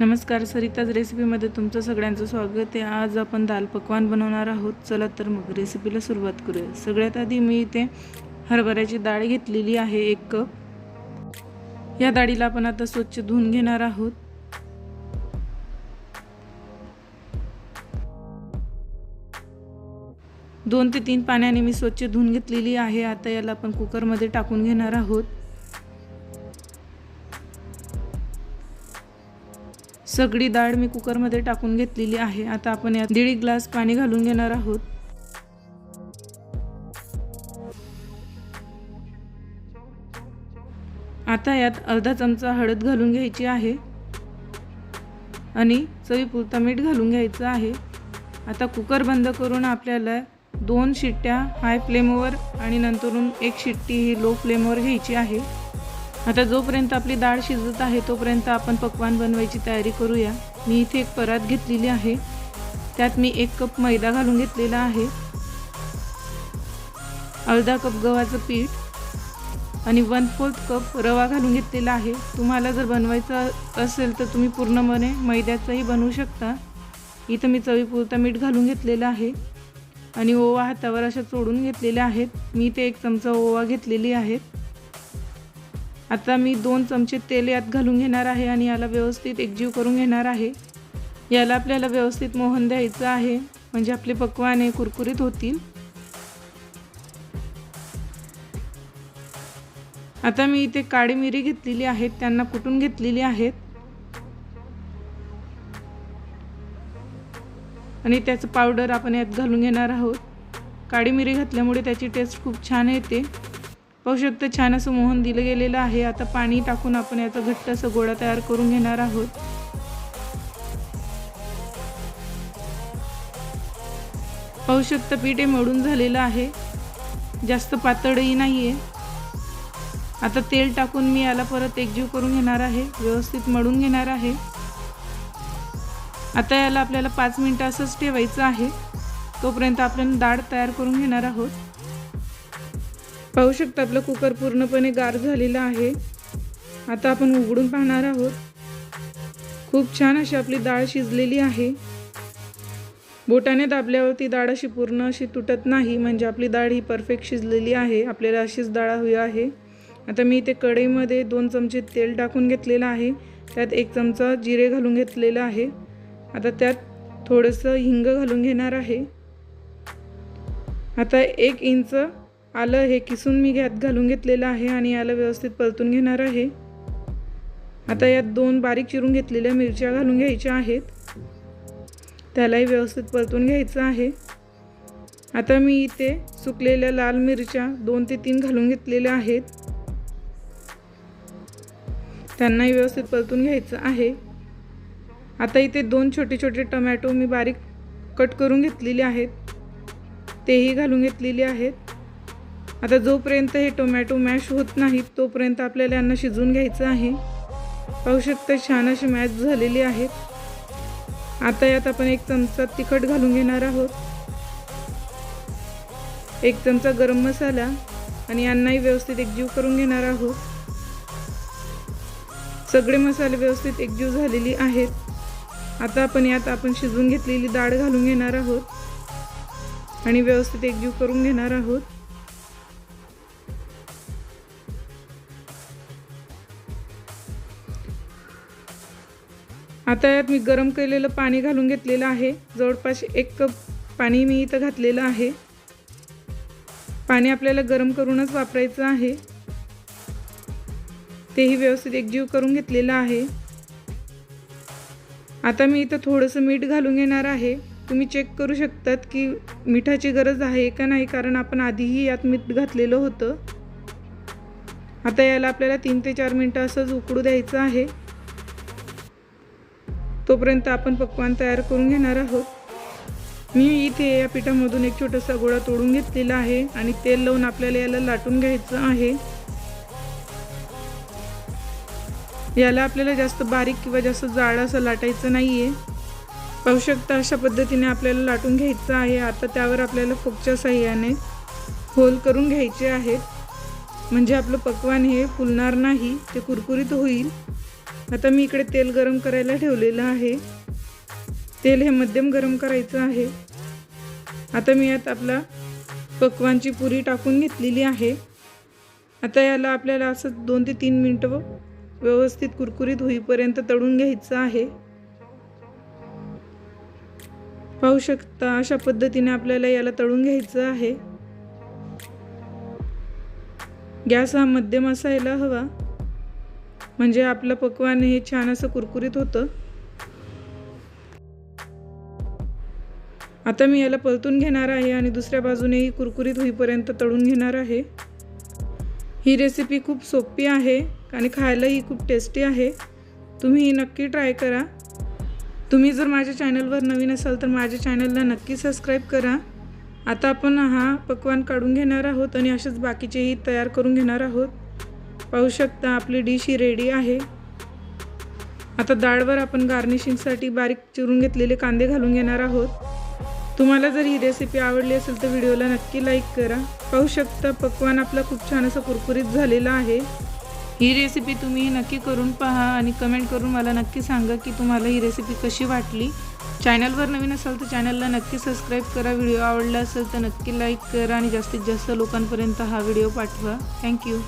नमस्कार सरिताज रेसिपीमध्ये तुमचं सगळ्यांचं स्वागत आहे. आज आपण दाल पकवान बनवणार आहोत. चला तर मग रेसिपीला सुरुवात करूया. सगळ्यात आधी मी इथे हरभऱ्याची डाळ घेतलेली आहे एक कप. या डाळीला आपण आता स्वच्छ धुवून घेणार आहोत. दोन ते तीन पाण्याने मी स्वच्छ धुवून घेतलेली आहे. आता याला आपण कुकरमध्ये टाकून घेणार आहोत. सगळी डाळ मी कुकरमध्ये टाकून घेतलेली आहे. आता आपण यात दीड ग्लास पाणी घालून घेणार आहोत. आता यात अर्धा चमचा हळद घालून घ्यायची आहे. आणि चवीपुरता मीठ घालून घ्यायचं आहे. आता कुकर बंद करून आपल्याला दोन शिट्ट्या हाय फ्लेमवर आणि नंतरून एक शिट्टी ही लो फ्लेमवर घ्यायची आहे. आता जोपर्यंत आपली डाळ शिजत आहे तोपर्यंत आपण पकवान बनवायची तयारी करूया. मी इथे एक परात घेतलेली आहे. त्यात मी एक कप मैदा घालून घेतलेला आहे. अर्धा कप गव्हाचं पीठ आणि वन फोर्थ कप रवा घालून घेतलेला आहे. तुम्हाला जर बनवायचं असेल तर तुम्ही पूर्णपणे मैद्याचंही बनवू शकता. इथं मी चवीपुरता मीठ घालून घेतलेलं आहे आणि ओवा हातावर अशा चोडून घेतलेल्या आहेत. मी ते एक चमचा ओवा घेतलेली आहेत आता मी दोन चमचे तेल यात घालून घेणार आहे आणि याला व्यवस्थित एकजीव करून घेणार आहे. याला आपल्याला व्यवस्थित मोहन द्यायचं आहे. म्हणजे आपले पकवाने कुरकुरीत होतील. आता मी इथे काळी मिरी घेतलेली आहेत. त्यांना कुटून घेतलेली आहेत. आणि त्याचं पावडर आपण यात घालून घेणार आहोत. काळी मिरी घातल्यामुळे त्याची टेस्ट खूप छान येते. पाहू शकता छान असं मोहन दिलं गेलेलं आहे. आता पाणी टाकून आपण याचा घट्ट असं गोळा तयार करून घेणार आहोत. पाहू शकता पीठ हे मळून झालेलं आहे. जास्त पातळही नाही आहे आता तेल टाकून मी याला परत एकजीव करून घेणार आहे. व्यवस्थित मळून घेणार आहे. आता याला आपल्याला पाच मिनटं असंच ठेवायचं आहे. तोपर्यंत आपण डाळ तयार करून घेणार आहोत. पाहू शकता आपलं कुकर पूर्णपणे गार झालेलं आहे. आता आपण उघडून पाहणार आहोत. खूप छान अशी आपली डाळ शिजलेली आहे. बोटाने दाबल्यावरती डाळ अशी पूर्ण अशी तुटत नाही म्हणजे आपली डाळ ही परफेक्ट शिजलेली आहे. आपल्याला अशीच डाळ हवी आहे. आता मी इथे कढईमध्ये दोन चमचे तेल टाकून घेतलेलं आहे. त्यात एक चमचा जिरे घालून घेतलेलं आहे. आता त्यात थोडंसं हिंग घालून घेणार आहे. आता एक इंच आलं हे किसून मी घ्यात घालून घेतलेलं आहे आणि याला व्यवस्थित परतून घेणार आहे. आता यात दोन बारीक चिरून घेतलेल्या मिरच्या घालून घ्यायच्या आहेत. त्यालाही व्यवस्थित परतून घ्यायचं आहे. आता मी इथे सुकलेल्या लाल मिरच्या दोन ते तीन घालून घेतलेल्या आहेत. त्यांनाही व्यवस्थित परतून घ्यायचं आहे. आता इथे दोन छोटे छोटे टमॅटो मी बारीक कट करून घेतलेले आहेत. तेही घालून घेतलेले आहेत. आता जोपर्यंत हे टोमॅटो मॅश होत नाहीत तोपर्यंत आपल्याला यांना शिजवून घ्यायचं आहे. पाहू शकता छान अशी मॅश झालेली आहेत. आता यात आपण एक चमचा तिखट घालून घेणार आहोत. एक चमचा गरम मसाला आणि यांनाही व्यवस्थित एकजीव करून घेणार आहोत. सगळे मसाले व्यवस्थित एकजीव झालेली आहेत. आता आपण यात आपण शिजवून घेतलेली डाळ घालून घेणार आहोत. आणि व्यवस्थित एकजीव करून घेणार आहोत. आता यात मी गरम केलेलं पाणी घालून घेतलेलं आहे. जवळपास एक कप पाणी मी इथं घातलेलं आहे. पाणी आपल्याला गरम करूनच वापरायचं आहे. तेही व्यवस्थित एकजीव करून घेतलेलं आहे. आता मी इथं थोडंसं मीठ घालून घेणार आहे. तुम्ही चेक करू शकतात की मिठाची गरज आहे का नाही कारण आपण आधीही यात मीठ घातलेलं होतं. आता याला आपल्याला तीन ते चार मिनटं असंच उकडू द्यायचं आहे. तोपर्यंत आपण पकवान तयार करून घेणार आहोत. मी इथे या पिठामधून एक छोटासा गोळा तोडून घेतलेला आहे आणि तेल लावून आपल्याला याला लाटून घ्यायचं आहे. याला आपल्याला जास्त बारीक किंवा जास्त जाड असं लाटायचं नाही आहे पाहू शकता अशा पद्धतीने आपल्याला लाटून घ्यायचं आहे. आता त्यावर आपल्याला फोकच्या साह्याने होल करून घ्यायचे आहेत. म्हणजे आपलं पकवान हे फुलणार नाही ते कुरकुरीत होईल. आता मी इकडे तेल गरम करायला ठेवलेलं आहे. तेल हे मध्यम गरम करायचं आहे. आता मी यात आपला पक्वांची पुरी टाकून घेतलेली आहे. आता याला आपल्याला असं दोन ते तीन मिनटं व्यवस्थित कुरकुरीत होईपर्यंत तळून घ्यायचं आहे. पाहू शकता अशा पद्धतीने आपल्याला याला तळून घ्यायचं आहे. गॅस हा मध्यम असायला हवा. म्हणजे आपलं पकवान हे छान असं कुरकुरीत होतं. आता मी याला परतून घेणार आहे आणि दुसऱ्या बाजूनेही कुरकुरीत होईपर्यंत तळून घेणार आहे. ही रेसिपी खूप सोपी आहे आणि खायलाही खूप टेस्टी आहे. तुम्ही ही नक्की ट्राय करा. तुम्ही जर माझ्या चॅनलवर नवीन असाल तर माझ्या चॅनलला नक्की सबस्क्राईब करा. आता आपण हा पकवान काढून घेणार आहोत आणि असेच बाकीचेही तयार करून घेणार आहोत. पाहू शकता आपली डिश ही रेडी आहे. आता डाळवर आपण गार्निशिंगसाठी बारीक चिरून घेतलेले कांदे घालून घेणार आहोत. तुम्हाला जर ही रेसिपी आवडली असेल तर व्हिडिओला नक्की लाईक करा. पाहू शकता पकवान आपला खूप छान असं कुरकुरीत झालेला आहे. ही रेसिपी तुम्ही नक्की करून पहा आणि कमेंट करून मला नक्की सांगा की तुम्हाला ही रेसिपी कशी वाटली. चॅनलवर नवीन असाल तर चॅनलला नक्की सबस्क्राईब करा. व्हिडिओ आवडला असेल तर नक्की लाईक करा आणि जास्तीत जास्त लोकांपर्यंत हा व्हिडिओ पाठवा. थँक्यू